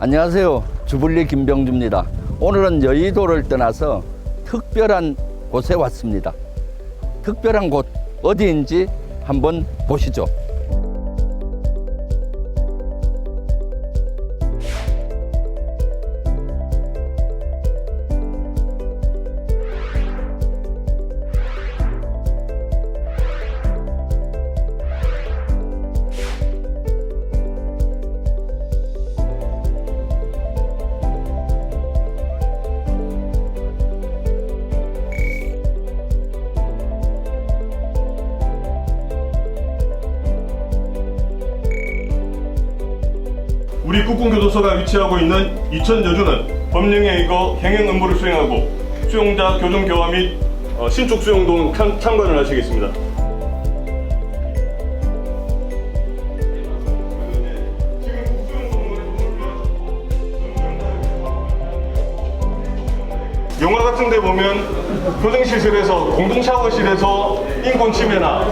안녕하세요. 주불리 김병주입니다. 오늘은 여의도를 떠나서 특별한 곳에 왔습니다. 특별한 곳 어디인지 한번 보시죠. 우리 국군교도소가 위치하고 있는 이천 여주는 법령에 의거 행행 업무를 수행하고 수용자 교정 교화 및 어, 신축 수용동 참- 참관을 하시겠습니다. 영화 같은 데 보면 교정시설에서 공동 샤워실에서 인권 침해나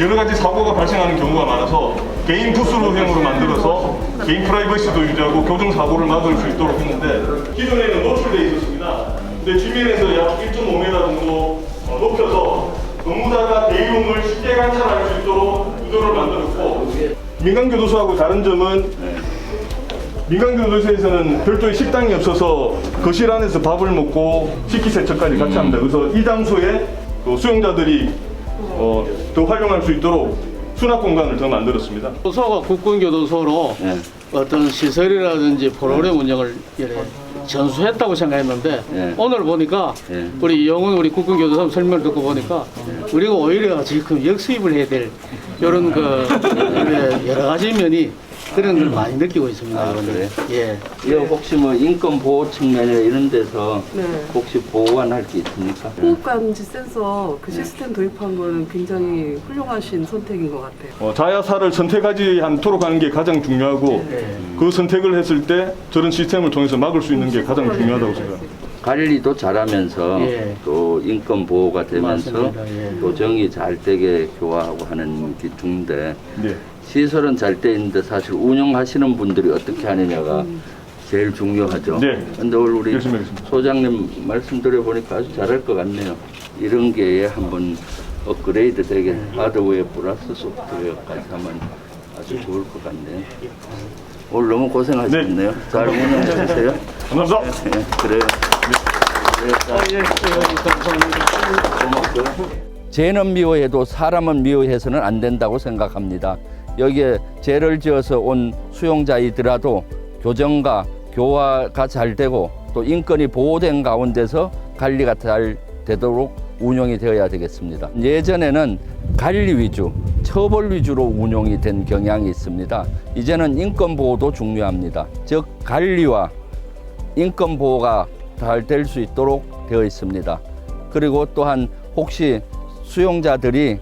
여러 가지 사고가 발생하는 경우가 많아서 개인 부스로형으로 만들어서 개인 프라이버시도 유지하고 교정 사고를 막을 수 있도록 했는데 기존에는 노출돼 있었습니다. 근데 지면에서 약 1.5m 정도 어, 높여서 근무자가 대이용을 쉽게 관찰할 수 있도록 구조를 만들었고 민간교도소하고 다른 점은 민간교도소에서는 별도의 식당이 없어서 거실 안에서 밥을 먹고 식기세척까지 같이 합니다. 그래서 이 장소에 그 수용자들이 어, 더 활용할 수 있도록 수납 공간을 더 만들었습니다. 교도소가 국군교도소로 네. 어떤 시설이라든지 프로그램 운영을 이래 전수했다고 생각했는데 네. 오늘 보니까 네. 우리 영훈 우리 국군교도소 설명을 듣고 보니까 우리가 오히려 지금 역수입을 해야 될 이런 그 여러 가지 면이 그런 걸 많이 느끼고 있습니다. 아. 그래요? 예. 이거 혹시 뭐 인권 보호 측면이나 이런 데서 네. 혹시 보완할 게 있습니까? 호흡감지 센서 그 시스템 도입한 거는 굉장히 훌륭하신 선택인 것 같아요. 어, 자야사를 선택하지 않도록 하는 게 가장 중요하고 그 선택을 했을 때 저런 시스템을 통해서 막을 수 있는 게 가장 중요하다고 생각합니다. 관리도 잘하면서 예. 또 인권 보호가 되면서 맞습니다. 예. 교정이 잘 되게 교화하고 하는 게 중인데 네. 시설은 잘 돼 있는데 사실 운영하시는 분들이 어떻게 하느냐가 제일 중요하죠. 네. 근데 오늘 우리 열심히 하겠습니다. 소장님 말씀드려 보니까 아주 잘할 것 같네요. 이런 게 한번 업그레이드 되게 하드웨어 플러스 소프트웨어까지 하면 아주 좋을 것 같네요. 오늘 너무 고생하셨네요. 잘 운영해 주세요. 감사합니다. 예, 그래요. 죄는 미워해도 사람은 미워해서는 안 된다고 생각합니다. 여기에 죄를 지어서 온 수용자이더라도 교정과 교화가 잘 되고 또 인권이 보호된 가운데서 관리가 잘 되도록 운영이 되어야 되겠습니다. 예전에는 관리 위주, 처벌 위주로 운용이 된 경향이 있습니다. 이제는 인권 보호도 중요합니다. 즉 관리와 인권 보호가 잘 될 수 있도록 되어 있습니다. 그리고 또한 혹시 수용자들이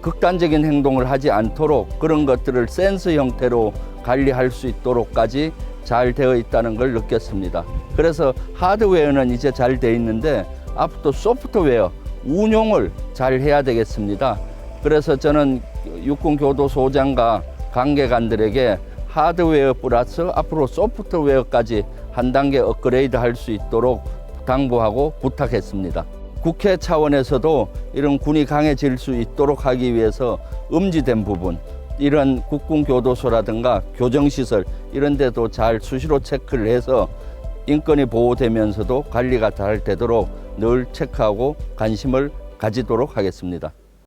극단적인 행동을 하지 않도록 그런 것들을 센서 형태로 관리할 수 있도록까지 잘 되어 있다는 걸 느꼈습니다. 그래서 하드웨어는 이제 잘 되어 있는데 앞으로 소프트웨어 운용을 잘 해야 되겠습니다. 그래서 저는 육군교도소장과 관계관들에게 하드웨어 플러스 앞으로 소프트웨어까지 한 단계 업그레이드 할 수 있도록 당부하고 부탁했습니다. 국회 차원에서도 이런 군이 강해질 수 있도록 하기 위해서 음지된 부분, 이런 국군교도소라든가 교정시설 이런 데도 잘 수시로 체크를 해서 인권이 보호되면서도 관리가 잘 되도록 늘 체크하고 관심을 가지도록 하겠습니다.